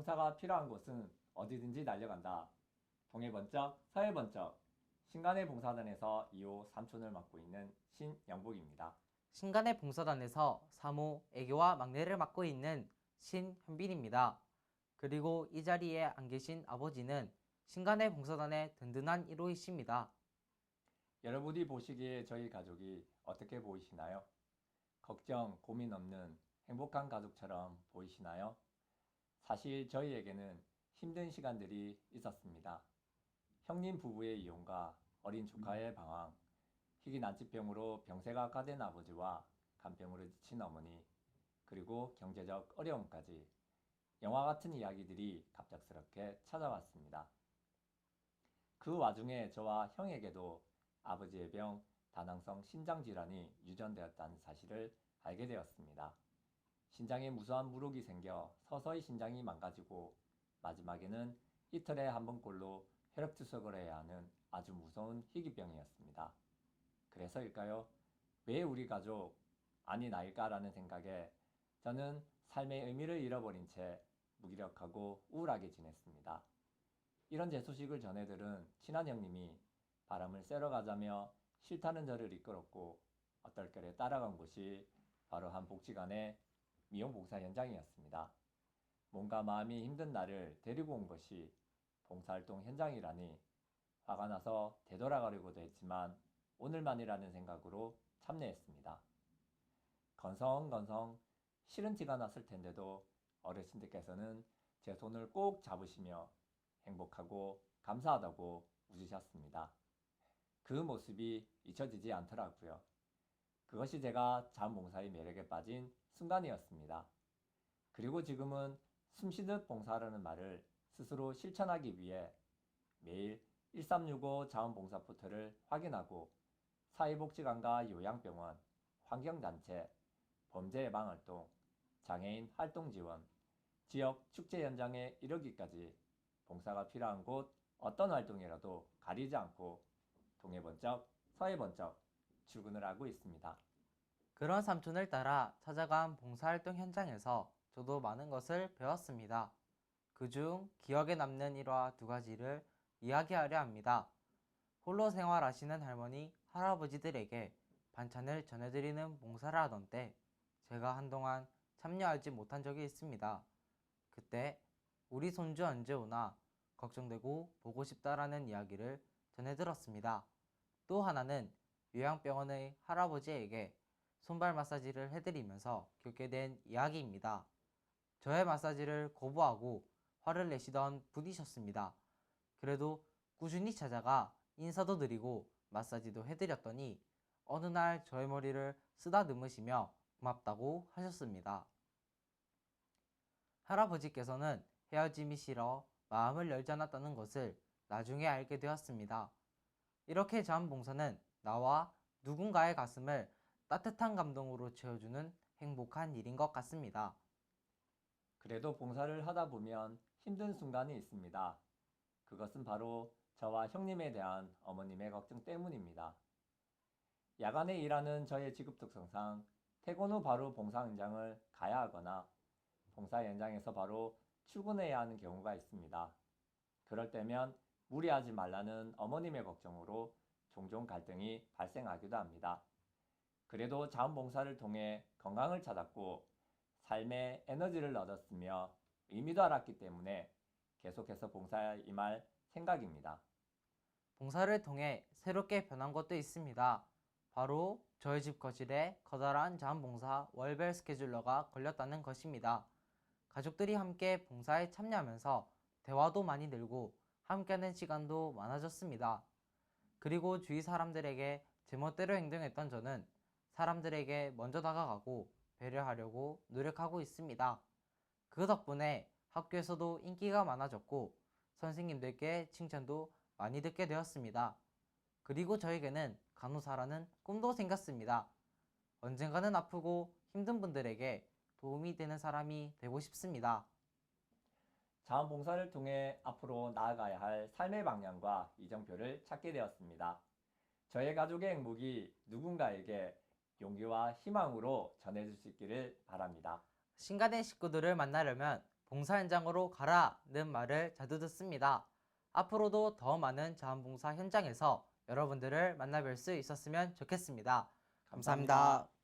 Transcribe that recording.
봉사가 필요한 곳은 어디든지 달려간다. 동해 번쩍, 서해 번쩍. 신간의 봉사단에서 2호 삼촌을 맡고 있는 신영복입니다. 신간의 봉사단에서 3호 애교와 막내를 맡고 있는 신현빈입니다. 그리고 이 자리에 안 계신 아버지는 신간의 봉사단의 든든한 1호이십니다. 여러분이 보시기에 저희 가족이 어떻게 보이시나요? 걱정, 고민 없는 행복한 가족처럼 보이시나요? 사실 저희에게는 힘든 시간들이 있었습니다. 형님 부부의 이혼과 어린 조카의 방황, 희귀 난치병으로 병세가 까된 아버지와 간병으로 지친 어머니, 그리고 경제적 어려움까지 영화 같은 이야기들이 갑작스럽게 찾아왔습니다. 그 와중에 저와 형에게도 아버지의 병 다낭성 신장 질환이 유전되었다는 사실을 알게 되었습니다. 신장에 무수한 무록이 생겨 서서히 신장이 망가지고 마지막에는 이틀에 한 번꼴로 혈액 투석을 해야 하는 아주 무서운 희귀병이었습니다. 그래서일까요? 왜 우리 가족 아니 나일까라는 생각에 저는 삶의 의미를 잃어버린 채 무기력하고 우울하게 지냈습니다. 이런 제 소식을 전해 들은 친한 형님이 바람을 쐬러 가자며 싫다는 저를 이끌었고 어떨결에 따라간 곳이 바로 한 복지관의 미용 봉사 현장이었습니다. 뭔가 마음이 힘든 나를 데리고 온 것이 봉사활동 현장이라니 화가 나서 되돌아가려고도 했지만 오늘만이라는 생각으로 참여했습니다. 건성건성 싫은 티가 났을 텐데도 어르신들께서는 제 손을 꼭 잡으시며 행복하고 감사하다고 웃으셨습니다. 그 모습이 잊혀지지 않더라고요. 그것이 제가 자원봉사의 매력에 빠진 순간이었습니다. 그리고 지금은 숨쉬듯 봉사라는 말을 스스로 실천하기 위해 매일 1365 자원봉사 포털을 확인하고 사회복지관과 요양병원, 환경단체, 범죄 예방활동, 장애인 활동 지원, 지역 축제 현장에 이르기까지 봉사가 필요한 곳 어떤 활동이라도 가리지 않고 동해 번쩍, 서해 번쩍 출근을 하고 있습니다. 그런 삼촌을 따라 찾아간 봉사활동 현장에서 저도 많은 것을 배웠습니다. 그중 기억에 남는 일화 두 가지를 이야기하려 합니다. 홀로 생활하시는 할머니, 할아버지들에게 반찬을 전해드리는 봉사를 하던 때 제가 한동안 참여하지 못한 적이 있습니다. 그때 우리 손주 언제 오나 걱정되고 보고 싶다라는 이야기를 전해 들었습니다. 또 하나는 요양병원의 할아버지에게 손발 마사지를 해드리면서 겪게 된 이야기입니다. 저의 마사지를 거부하고 화를 내시던 분이셨습니다. 그래도 꾸준히 찾아가 인사도 드리고 마사지도 해드렸더니 어느 날 저의 머리를 쓰다듬으시며 고맙다고 하셨습니다. 할아버지께서는 헤어짐이 싫어 마음을 열지 않았다는 것을 나중에 알게 되었습니다. 이렇게 자원봉사는 나와 누군가의 가슴을 따뜻한 감동으로 채워주는 행복한 일인 것 같습니다. 그래도 봉사를 하다 보면 힘든 순간이 있습니다. 그것은 바로 저와 형님에 대한 어머님의 걱정 때문입니다. 야간에 일하는 저의 직업 특성상 퇴근 후 바로 봉사 현장을 가야 하거나 봉사 현장에서 바로 출근해야 하는 경우가 있습니다. 그럴 때면 무리하지 말라는 어머님의 걱정으로 종종 갈등이 발생하기도 합니다. 그래도 자원봉사를 통해 건강을 찾았고 삶의 에너지를 얻었으며 의미도 알았기 때문에 계속해서 봉사에 임할 생각입니다. 봉사를 통해 새롭게 변한 것도 있습니다. 바로 저희 집 거실에 커다란 자원봉사 월별 스케줄러가 걸렸다는 것입니다. 가족들이 함께 봉사에 참여하면서 대화도 많이 늘고 함께하는 시간도 많아졌습니다. 그리고 주위 사람들에게 제멋대로 행동했던 저는 사람들에게 먼저 다가가고 배려하려고 노력하고 있습니다. 그 덕분에 학교에서도 인기가 많아졌고 선생님들께 칭찬도 많이 듣게 되었습니다. 그리고 저에게는 간호사라는 꿈도 생겼습니다. 언젠가는 아프고 힘든 분들에게 도움이 되는 사람이 되고 싶습니다. 자원봉사를 통해 앞으로 나아가야 할 삶의 방향과 이정표를 찾게 되었습니다. 저의 가족의 행복이 누군가에게 용기와 희망으로 전해줄 수 있기를 바랍니다. 신가된 식구들을 만나려면 봉사 현장으로 가라는 말을 자주 듣습니다. 앞으로도 더 많은 자원봉사 현장에서 여러분들을 만나뵐 수 있었으면 좋겠습니다 감사합니다. 감사합니다.